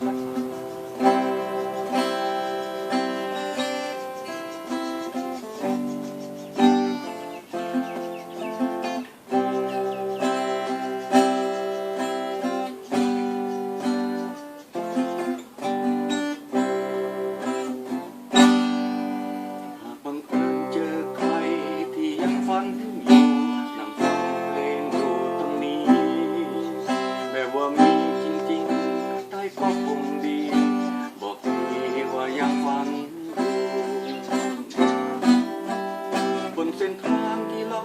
ห เส้นทางที่เรา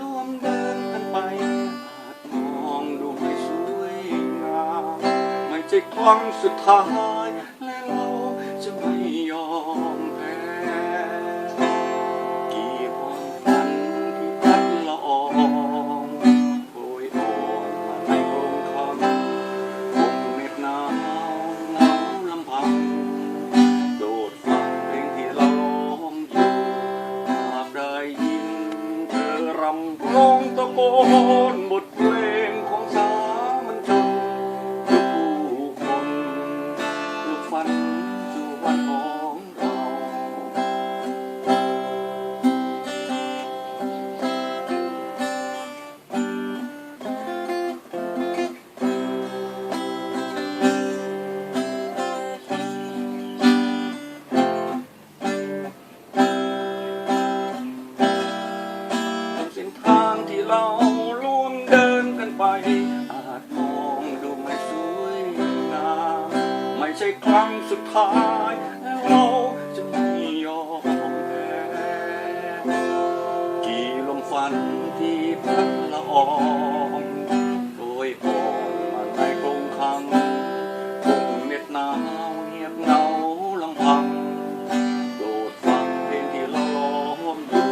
ร่วมเดินกันไปอาจมองดูไม่สวยงามไม่ใช่ครั้งสุดท้าย ร้ ใช่ครั้งสุดท้ายและเราจะไม่ยอมแพ้กี่ลมฝันที่พัดละอองโดยอ่อนมาในกรงขังคงเหน็ดหนาวเงียบเหงาลำพังโดดฟังเพลงที่เราล้อมอยู่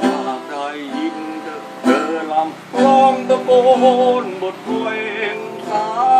อยากได้ยินเธอเธอลำร้องตะโกนบทเพลงสา